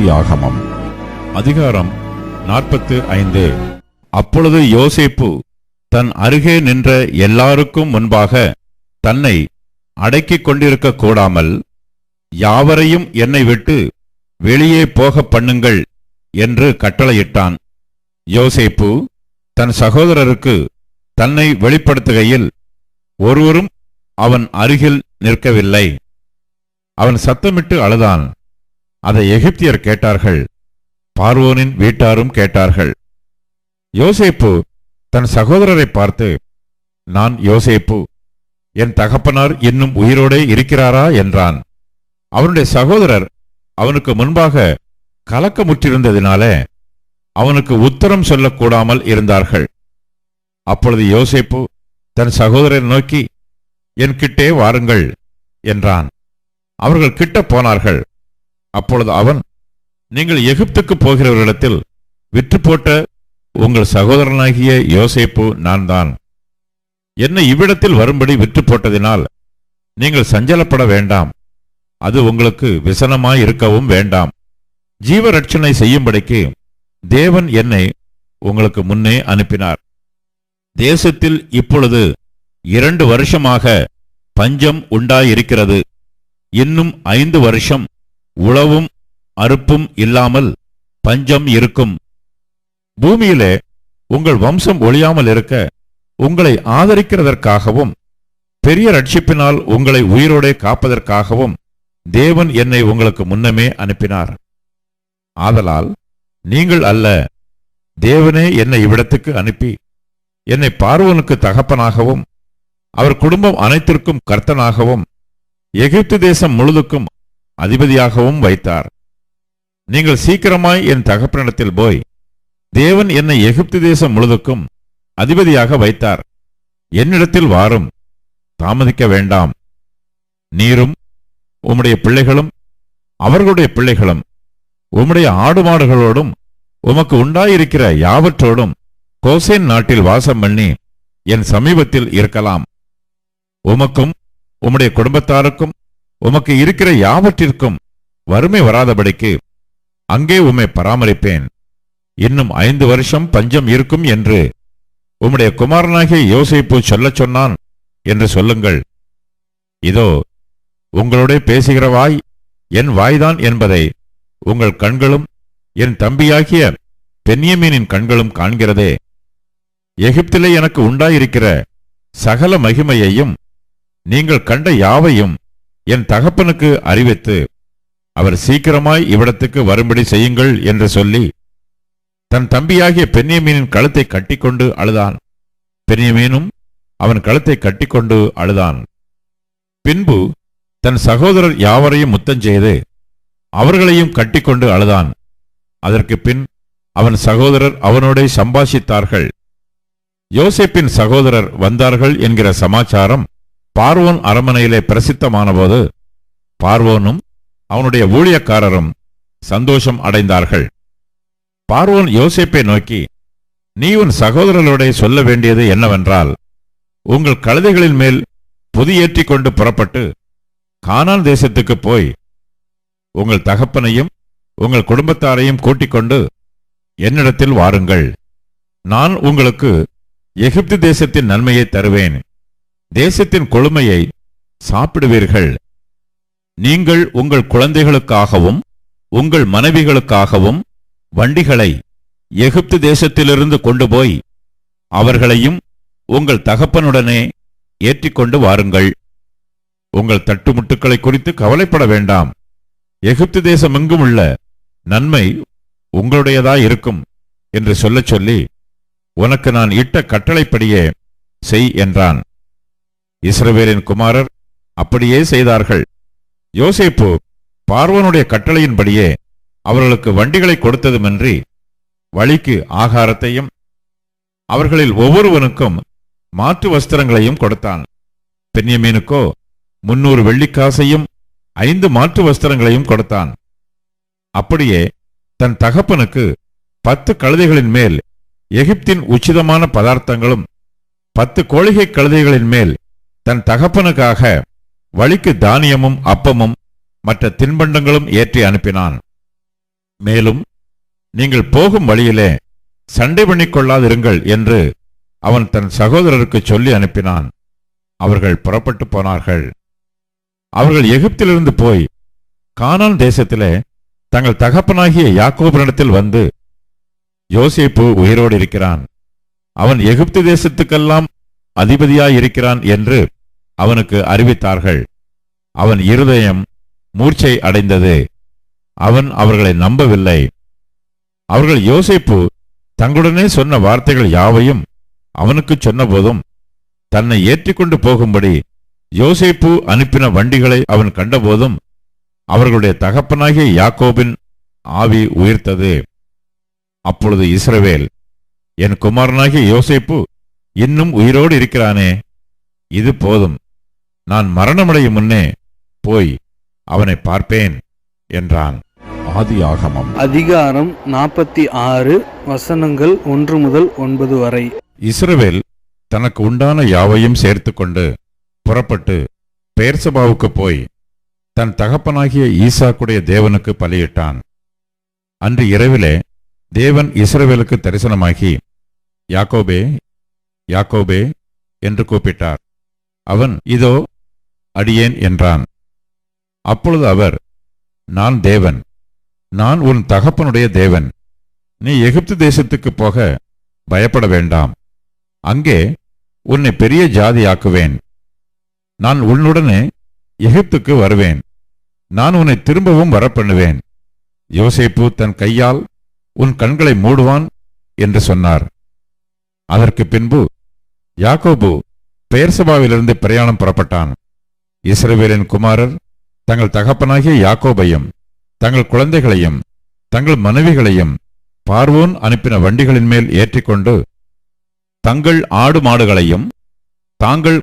ஆதியாகமம் அதிகாரம் நாற்பத்து ஐந்து. அப்பொழுது யோசேப்பு தன் அருகே நின்ற எல்லாருக்கும் முன்பாக தன்னை அடக்கிக் கொண்டிருக்க கூடாமல் யாவரையும் என்னை விட்டு வெளியே போக பண்ணுங்கள் என்று கட்டளையிட்டான். யோசேப்பு தன் சகோதரருக்கு தன்னை வெளிப்படுத்துகையில் ஒருவரும் அவன் அருகில் நிற்கவில்லை. அவன் சத்தமிட்டு அழுதான். அதை எகிப்தியர் கேட்டார்கள். பார்வோனின் வீட்டாரும் கேட்டார்கள். யோசேப்பு தன் சகோதரரை பார்த்து நான் யோசேப்பு என் தகப்பனார் இன்னும் உயிரோடே இருக்கிறாரா? என்றான். அவனுடைய சகோதரர் அவனுக்கு முன்பாக கலக்கமுற்றிருந்ததினாலே அவனுக்கு உத்தரம் சொல்லக்கூடாமல் இருந்தார்கள். அப்பொழுது யோசேப்பு தன் சகோதரரை நோக்கி என் கிட்டே வாருங்கள் என்றான். அவர்கள் கிட்ட போனார்கள். அப்பொழுது அவன் நீங்கள் எகிப்துக்கு போகிறவர்களிடத்தில் விற்று போட்ட உங்கள் சகோதரனாகிய யோசேப்பு நான் தான் என்னை இவ்விடத்தில் வரும்படி விற்று போட்டதினால் நீங்கள் சஞ்சலப்பட வேண்டாம். அது உங்களுக்கு விசனமாய் இருக்கவும் வேண்டாம். ஜீவரட்சணை செய்யும்படிக்கு தேவன் என்னை உங்களுக்கு முன்னே அனுப்பினார். தேசத்தில் இப்பொழுது இரண்டு வருஷமாக பஞ்சம் உண்டாயிருக்கிறது. இன்னும் ஐந்து வருஷம் உழவும் அறுப்பும் இல்லாமல் பஞ்சம் இருக்கும். பூமியிலே உங்கள் வம்சம் ஒழியாமல் இருக்க உங்களை ஆதரிக்கிறதற்காகவும் பெரிய ரட்சிப்பினால் உங்களை உயிரோடே காப்பதற்காகவும் தேவன் என்னை உங்களுக்கு முன்னமே அனுப்பினார். ஆதலால் நீங்கள் அல்ல தேவனே என்னை இவ்விடத்துக்கு அனுப்பி என்னை பார்வனுக்கு தகப்பனாகவும் அவர் குடும்பம் அனைத்திற்கும் கர்த்தனாகவும் எகிப்து தேசம் முழுதுக்கும் அதிபதியாகவும் வைத்தார். நீங்கள் சீக்கிரமாய் என் தகப்பனிடத்தில் போய் தேவன் என்னை எகிப்து தேசம் முழுதுக்கும் அதிபதியாக வைத்தார். என்னிடத்தில் வாரும் தாமதிக்க வேண்டாம். நீரும் உம்முடைய பிள்ளைகளும் அவர்களுடைய பிள்ளைகளும் உம்முடைய ஆடு மாடுகளோடும் உமக்கு உண்டாயிருக்கிற யாவற்றோடும் கோசேன் நாட்டில் வாசம் பண்ணி என் சமீபத்தில் இருக்கலாம். உமக்கும் உம்முடைய குடும்பத்தாருக்கும் உமக்கு இருக்கிற யாவற்றிற்கும் வறுமை வராதபடிக்கு அங்கே உம்மை பராமரிப்பேன். இன்னும் ஐந்து வருஷம் பஞ்சம் இருக்கும் என்று உம்முடைய குமாரனாகிய யோசிப்பு சொல்லச் சொன்னான் என்று சொல்லுங்கள். இதோ உங்களோட பேசுகிற வாய் என் வாய்தான் என்பதை உங்கள் கண்களும் என் தம்பியாகிய பென்யமீனின் கண்களும் காண்கிறதே. எகிப்திலே எனக்கு உண்டாயிருக்கிற சகல மகிமையையும் நீங்கள் கண்ட யாவையும் என் தகப்பனுக்கு அறிவித்து அவர் சீக்கிரமாய் இவ்விடத்துக்கு வரும்படி செய்யுங்கள் என்று சொல்லி தன் தம்பியாகிய பென்யமீனின் கழுத்தை கட்டிக்கொண்டு அழுதான். பென்யமீனும் அவன் கழுத்தை கட்டிக்கொண்டு அழுதான். பின்பு தன் சகோதரர் யாவரையும் முத்தஞ்செய்து அவர்களையும் கட்டிக்கொண்டு அழுதான். அதற்கு பின் அவன் சகோதரர் அவனோடே சம்பாஷித்தார்கள். யோசேப்பின் சகோதரர் வந்தார்கள் என்கிற சமாச்சாரம் பார்வோன் அரமனையிலே பிரசித்தமானபோது பார்வோனும் அவனுடைய ஊழியக்காரரும் சந்தோஷம் அடைந்தார்கள். பார்வோன் யோசிப்பை நோக்கி நீ உன் சகோதரர்களுடைய சொல்ல வேண்டியது என்னவென்றால் உங்கள் கழுதைகளின் மேல் புதியேற்றி கொண்டு புறப்பட்டு கானான் தேசத்துக்கு போய் உங்கள் தகப்பனையும் உங்கள் குடும்பத்தாரையும் கூட்டிக் கொண்டு என்னிடத்தில் வாருங்கள். நான் உங்களுக்கு எகிப்து தேசத்தின் நன்மையை தருவேன். தேசத்தின் கொழுமையை சாப்பிடுவீர்கள். நீங்கள் உங்கள் குழந்தைகளுக்காகவும் உங்கள் மனைவிகளுக்காகவும் வண்டிகளை எகிப்து தேசத்திலிருந்து கொண்டு போய் அவர்களையும் உங்கள் தகப்பனுடனே ஏற்றிக்கொண்டு வாருங்கள். உங்கள் தட்டுமுட்டுக்களை குறித்து கவலைப்பட வேண்டாம். எகிப்து தேசம் எங்கும் உள்ள நன்மை உங்களுடையதாயிருக்கும் என்று சொல்லச் சொல்லி உனக்கு நான் இட்ட கட்டளைப்படியே செய் என்றான். இஸ்ரவேலின் குமாரர் அப்படியே செய்தார்கள். யோசேப்பு பார்வனுடைய கட்டளையின்படியே அவர்களுக்கு வண்டிகளை கொடுத்ததுமின்றி வழிக்கு ஆகாரத்தையும் அவர்களில் ஒவ்வொருவனுக்கும் மாற்று வஸ்திரங்களையும் கொடுத்தான். பென்யமீனுக்கோ முன்னூறு வெள்ளிக்காசையும் ஐந்து மாற்று வஸ்திரங்களையும் கொடுத்தான். அப்படியே தன் தகப்பனுக்கு பத்து கழுதைகளின் மேல் எகிப்தின் உச்சிதமான பதார்த்தங்களும் பத்து கோழிகை கழுதைகளின் மேல் தன் தகப்பனுக்காக வழிக்கு தானியமும் அப்பமும் மற்ற தின்பண்டங்களும் ஏற்றி அனுப்பினான். மேலும் நீங்கள் போகும் வழியிலே சண்டை பண்ணிக்கொள்ளாதிருங்கள் என்று அவன் தன் சகோதரருக்கு சொல்லி அனுப்பினான். அவர்கள் புறப்பட்டு போனார்கள். அவர்கள் எகிப்திலிருந்து போய் கானான் தேசத்திலே தங்கள் தகப்பனாகிய யாக்கோபனிடத்தில் வந்து யோசேப்பு உயிரோடு இருக்கிறான். அவன் எகிப்து தேசத்துக்கெல்லாம் அதிபதியாயிருக்கிறான் என்று அவனுக்கு அறிவித்தார்கள். அவன் இருதயம் மூர்ச்சை அடைந்தது. அவன் அவர்களை நம்பவில்லை. அவர்கள் யோசிப்பு தங்களுடனே சொன்ன வார்த்தைகள் யாவையும் அவனுக்கு சொன்னபோதும் தன்னை ஏற்றிக்கொண்டு போகும்படி யோசிப்பு அனுப்பின வண்டிகளை அவன் கண்டபோதும் அவர்களுடைய தகப்பனாகிய யாக்கோபின் ஆவி உயிர்த்தது. அப்பொழுது இஸ்ரவேல் என் குமாரனாகிய யோசிப்பு இன்னும் உயிரோடு இருக்கிறானே இது போதும். நான் மரணமடையும் முன்னே போய் அவனை பார்ப்பேன் என்றான். ஆதி ஆகமம் அதிகாரம் நாற்பத்தி ஆறு வசனங்கள் ஒன்று முதல் ஒன்பது வரை. இஸ்ரவேல் தனக்கு உண்டான யாவையும் சேர்த்துக்கொண்டு புறப்பட்டு பெயர்சபாவுக்கு போய் தன் தகப்பனாகிய ஈசாக்குடைய தேவனுக்கு பலியிட்டான். அன்று இரவிலே தேவன் இஸ்ரவேலுக்கு தரிசனமாகி யாக்கோபே யாக்கோபே என்று கூப்பிட்டார். அவன் இதோ அடியேன் என்றான். அப்பொழுது அவர் நான் தேவன். நான் உன் தகப்பனுடைய தேவன். நீ எகிப்து தேசத்துக்கு போக பயப்பட வேண்டாம். அங்கே உன்னை பெரிய ஜாதியாக்குவேன். நான் உன்னுடனே எகிப்துக்கு வருவேன். நான் உன்னை திரும்பவும் வரப்பண்ணுவேன். யோசேப்பு தன் கையால் உன் கண்களை மூடுவான் என்று சொன்னார். அதற்கு பின்பு யாக்கோபு பெயர்சபாவிலிருந்து பிரயாணம் புறப்பட்டான். இஸ்ரவேலின் குமாரர் தங்கள் தகப்பனாகிய யாக்கோபையும் தங்கள் குழந்தைகளையும் தங்கள் மனைவிகளையும் பார்வோன் அனுப்பின வண்டிகளின் மேல் ஏற்றிக்கொண்டு தங்கள் ஆடு மாடுகளையும் தாங்கள்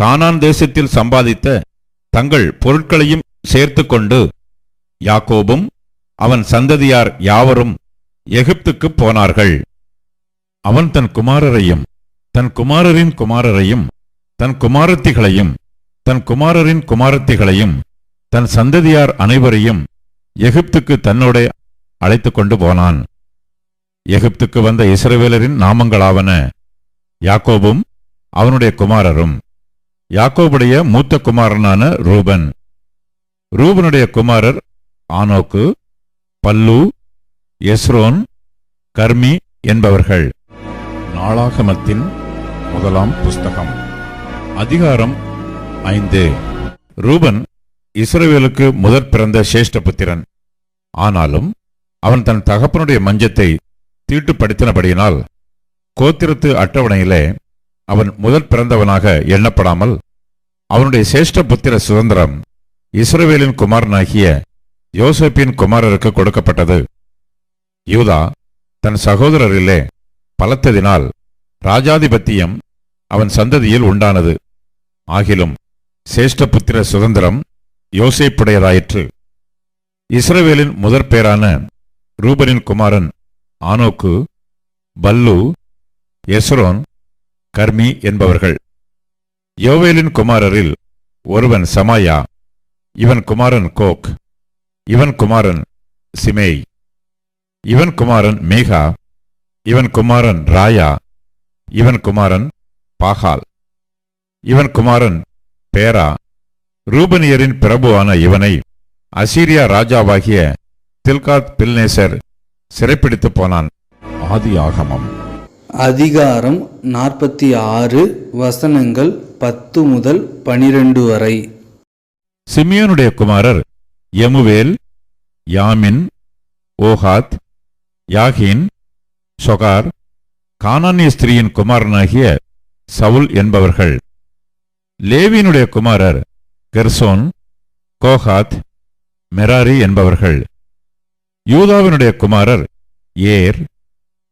கானான் தேசத்தில் சம்பாதித்த தங்கள் பொருட்களையும் சேர்த்துக்கொண்டு யாக்கோபும் அவன் சந்ததியார் யாவரும் எகிப்துக்குப் போனார்கள். அவன் தன் குமாரரையும் தன் குமாரரின் குமாரரையும் தன் குமாரத்திகளையும் தன் குமாரரின் குமாரத்திகளையும் தன் சந்ததியார் அனைவரையும் எகிப்துக்கு தன்னோட அழைத்து கொண்டு போனான். எகிப்துக்கு வந்த இஸ்ரவேலரின் நாமங்களாவன யாக்கோபும் அவனுடைய குமாரரும். யாக்கோபுடைய மூத்த குமாரனான ரூபன். ரூபனுடைய குமாரர் ஆனோக்கு பல்லு எஸ்ரோன் கர்மி என்பவர்கள். நாளாகமத்தின் முதலாம் புஸ்தகம். அதிகாரம் ஐந்து. ரூபன் இஸ்ரவேலுக்கு முதற் பிறந்த சேஷ்டபுத்திரன் ஆனாலும் அவன் தன் தகப்பனுடைய மஞ்சத்தை தீட்டுப்படுத்தினபடியினால் கோத்திரத்து அட்டவணையிலே அவன் முதற் பிறந்தவனாக எண்ணப்படாமல் அவனுடைய சேஷ்ட புத்திர சுதந்திரம் இஸ்ரவேலின் குமாரனாகிய யோசப்பின் குமாரருக்கு கொடுக்கப்பட்டது. யூதா தன் சகோதரரிலே பலத்ததினால் ராஜாதிபத்தியம் அவன் சந்ததியில் உண்டானது. ஆகிலும் சேஷ்டபுத்திர சுதந்திரம் யோசைப்புடையதாயிற்று. இஸ்ரவேலின் முதற் பேரான ரூபனின் குமாரன் ஆனோக்கு பல்லு எஸ்ரோன் கர்மி என்பவர்கள். யோவேலின் குமாரரில் ஒருவன் சமாயா இவன் குமாரன் கோக் இவன் குமாரன் சிமேய் இவன் குமாரன் மேகா இவன் குமாரன் ராயா இவன் குமாரன் பாகால் இவன் குமாரன் பேரா? ரூபனியரின் பிரபுவான இவனை அசீரியா ராஜாவாகிய தில்காத் பில்நேசர் சிறைப்பிடித்துப் போனான். ஆதி ஆகமம். அதிகாரம் நாற்பத்தி ஆறு வசனங்கள் பத்து முதல் பனிரெண்டு வரை. சிமியோனுடைய குமாரர் யமுவேல் யாமின் ஓஹாத் யாகின் சொகார் கானானிய ஸ்திரீயின் குமாரனாகிய சவுல் என்பவர்கள். லேவியினுடைய குமாரர் கெர்சோன் கோஹாத் மெராரி என்பவர்கள். யூதாவினுடைய குமாரர் ஏர்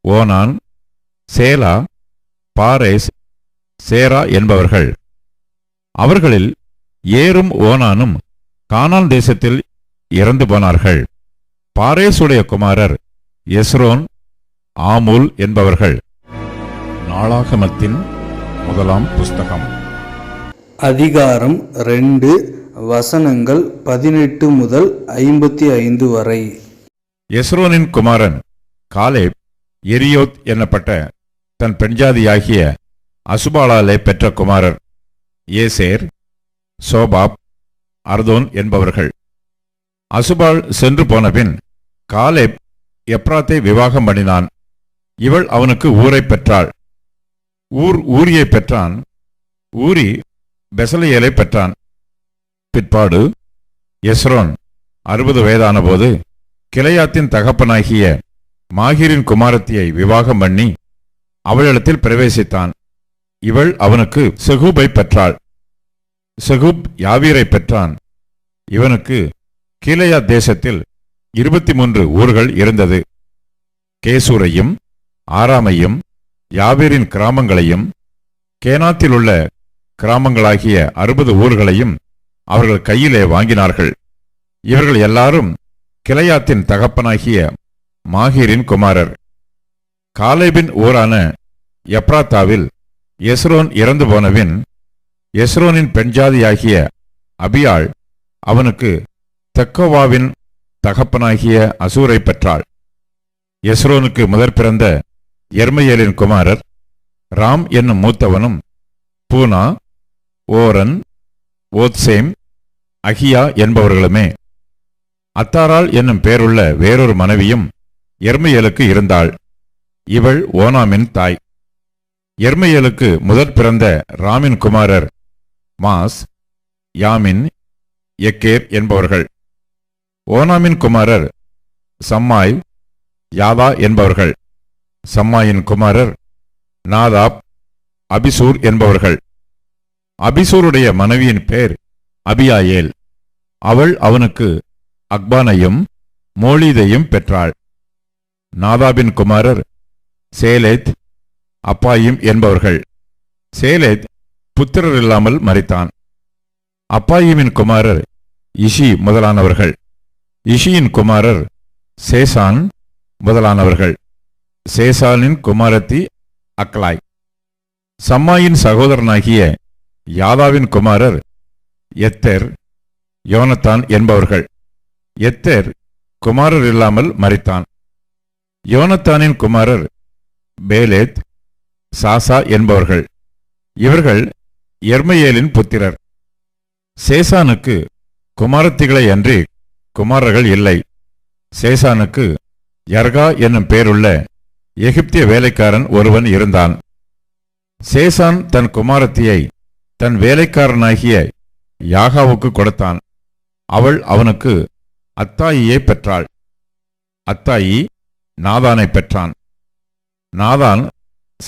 ஓனான் சேலா பாரேஸ் சேரா என்பவர்கள். அவர்களில் ஏரும் ஓனானும் கானான் தேசத்தில் இறந்து போனார்கள். பாரேசுடைய குமாரர் எஸ்ரோன் ஆமுல் என்பவர்கள். நாளாகமத்தின் முதலாம் புஸ்தகம். அதிகாரம் ரெண்டு வசனங்கள் பதினெட்டு முதல் ஐம்பத்தி ஐந்து வரை. எஸ்ரோனின் குமாரன் காலேப் எரியோத் என்னப்பட்ட தன் பெண்ஜாதியாகிய அசுபாலாலே பெற்ற குமாரர் ஏசேர் சோபாப் அர்தோன் என்பவர்கள். அசுபால் சென்று போனபின் காலேப் எப்ராத்தை விவாகம் பண்ணினான். இவள் அவனுக்கு ஊரை பெற்றாள். ஊர் ஊரியை பெற்றான். ஊரி பெசலையேலை பெற்றான். பிற்பாடு எஸ்ரோன் அறுபது வயதான போது கிளையாத்தின் தகப்பனாகிய மாகிரின் குமாரத்தியை விவாகம் பண்ணி அவளிடத்தில் பிரவேசித்தான். இவள் அவனுக்கு செகூபை பெற்றாள். செகூப் யாவீரை பெற்றான். இவனுக்கு கீழையா தேசத்தில் இருபத்தி மூன்று ஊர்கள் இருந்தது. கேசூரையும் ஆராமையும் யாவீரின் கிராமங்களையும் கேனாத்தில் உள்ள கிராமங்களாகிய அறுபது ஊர்களையும் அவர்கள் கையிலே வாங்கினார்கள். இவர்கள் எல்லாரும் கிளையாத்தின் தகப்பனாகிய மாஹீரின் குமாரர். காலேபின் ஊரான எப்ராத்தாவில் எஸ்ரோன் இறந்து போனவின் எஸ்ரோனின் பெண்ஜாதியாகிய அபியாள் அவனுக்கு தெக்கோவாவின் தகப்பனாகிய அசூரை பெற்றாள். எஸ்ரோனுக்கு முதற் பிறந்த எர்மையலின் குமாரர் ராம் என்னும் மூத்தவனும் பூனா ஓரன் ஓத்சேம் அகியா என்பவர்களுமே. அத்தாரால் என்னும் பேருள்ள வேறொரு மனைவியும் எர்மையலுக்கு இருந்தாள். இவள் ஓனாமின் தாய். எர்மையலுக்கு முதற் பிறந்த ராமின் குமாரர் மாஸ் யாமின் எக்கேர் என்பவர்கள். ஓனாமின் குமாரர் சம்மாய் யாதா என்பவர்கள். சம்மாயின் குமாரர் நாதாப் அபிசூர் என்பவர்கள். அபிசூருடைய மனைவியின் பேர் அபியாயேல். அவள் அவனுக்கு அக்பானையும் மோலிதையும் பெற்றாள். நாதாபின் குமாரர் சேலேத் அப்பாயும் என்பவர்கள். சேலேத் புத்திரர் இல்லாமல் மறித்தான் அப்பாயிமின் குமாரர் இஷி முதலானவர்கள். இஷியின் குமாரர் சேசான் முதலானவர்கள். சேசானின் குமாரத்தி அக்லாய். சம்மாயின் சகோதரனாகிய யாதாவின் குமாரர் எத்தர் யோனத்தான் என்பவர்கள். எத்தர் குமாரர் இல்லாமல் மறித்தான் யோனத்தானின் குமாரர் பேலேத் சாசா என்பவர்கள். இவர்கள் எர்மையேலின் புத்திரர். சேசானுக்கு குமாரத்திகளை அன்றி குமாரர்கள் இல்லை. சேசானுக்கு யர்கா என்னும் பேருள்ள எகிப்திய வேலைக்காரன் ஒருவன் இருந்தான். சேசான் தன் குமாரத்தியை தன் வேலைக்காரனாகிய யாகாவுக்கு கொடுத்தான். அவள் அவனுக்கு அத்தாயியை பெற்றாள். அத்தாயி நாதானை பெற்றான். நாதான்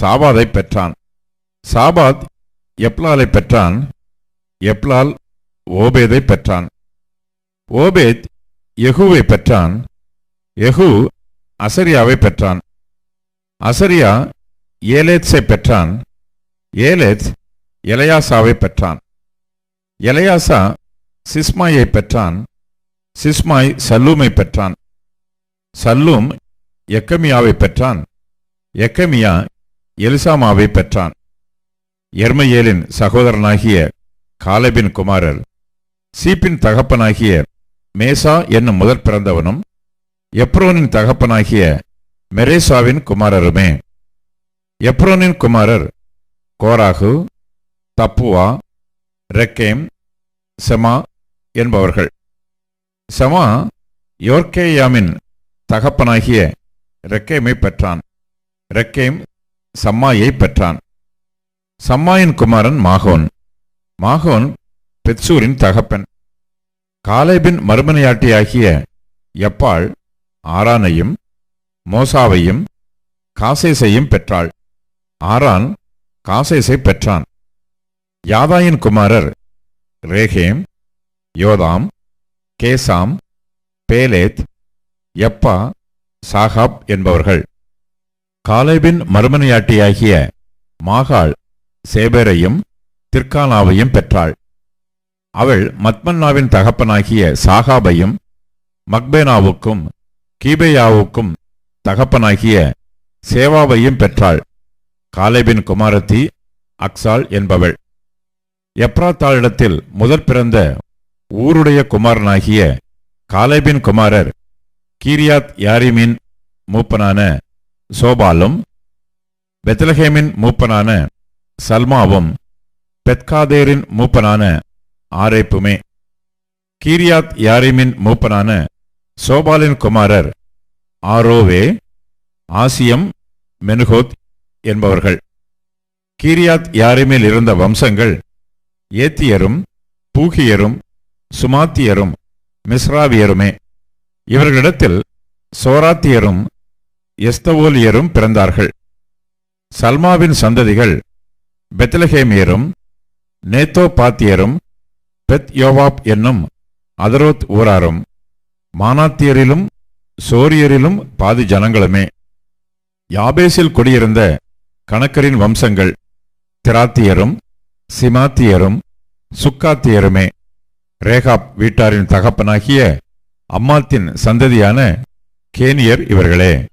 சாபாதை பெற்றான். சாபாத் எப்லாலை பெற்றான். எப்லால் ஓபேதை பெற்றான். ஓபேத் யெகூவை பெற்றான். யெகூ அசரியாவை பெற்றான். அசரியா ஏலேத்ஸை பெற்றான். ஏலேத் எலையாசாவை பெற்றான். எலையாசா சிஸ்மாயை பெற்றான். சிஸ்மாய் சல்லூமை பெற்றான். சல்லூம் எக்கமியாவை பெற்றான். எக்கமியா எலிசாமாவை பெற்றான். எர்மையேலின் சகோதரனாகிய காலபின் குமாரர் சீப்பின் தகப்பனாகிய மேசா என்னும் முதற் பிறந்தவனும் எப்ரோனின் தகப்பனாகிய மெரேசாவின் குமாரருமே. எப்ரோனின் குமாரர் கோராகு தப்புவா ரெக்கேம் செமா என்பவர்கள். செமா யோர்கேயாமின் தகப்பனாகிய ரெக்கேமை பெற்றான். ரெக்கேம் சம்மாயை பெற்றான். சம்மாயின் குமாரன் மாகோன். மாகோன் பெட்சூரின் தகப்பன். காலேபின் மறுமனையாட்டியாகிய எப்பாள் ஆரானையும் மோசாவையும் காசேசையும் பெற்றாள். ஆரான் காசேசை பெற்றான். யாதாயின் குமாரர் ரேகேம் யோதாம் கேசாம் பேலேத் எப்பா சாகாப் என்பவர்கள். காலேபின் மறுமனையாட்டியாகிய மாகாள் சேபேரையும் திர்கானாவையும் பெற்றாள். அவள் மத்மன்னாவின் தகப்பனாகிய சாகாபையும் மக்பேனாவுக்கும் கீபேயாவுக்கும் தகப்பனாகிய சேவாவையும் பெற்றாள். காலேபின் குமாரத்தி அக்சால் என்பவள். எப்ராத்தாளிடத்தில் முதற் பிறந்த ஊருடைய குமாரனாகிய காலேபின் குமாரர் கீரியாத் யாரிமின் மூப்பனான சோபாலும் பெத்லஹேமின் மூப்பனான சல்மாவும் பெத்காதேரின் மூப்பனான ஆரேப்புமே. கீரியாத் யாரிமின் மூப்பனான சோபாலின் குமாரர் ஆரோவே ஆசியம் மெனுகோத் என்பவர்கள். கீரியாத் யாரிமில் இருந்த வம்சங்கள் ஏத்தியரும் பூகியரும் சுமாத்தியரும் மிஸ்ராவியருமே. இவர்களிடத்தில் சோராத்தியரும் எஸ்தவோலியரும் பிறந்தார்கள். சல்மாவின் சந்ததிகள் பெத்லஹேமியரும் நேத்தோபாத்தியரும் பெத் யோவாப் என்னும் அதரோத் ஊராரும் மானாத்தியரிலும் சோரியரிலும் பாதி ஜனங்களுமே. யாபேசில் குடியிருந்த கணக்கரின் வம்சங்கள் திராத்தியரும் சிமாத்தியரும் சுக்காத்தியருமே. ரேகாப் வீட்டாரின் தகப்பனாகிய அம்மாத்தின் சந்ததியான கேனியர் இவர்களே.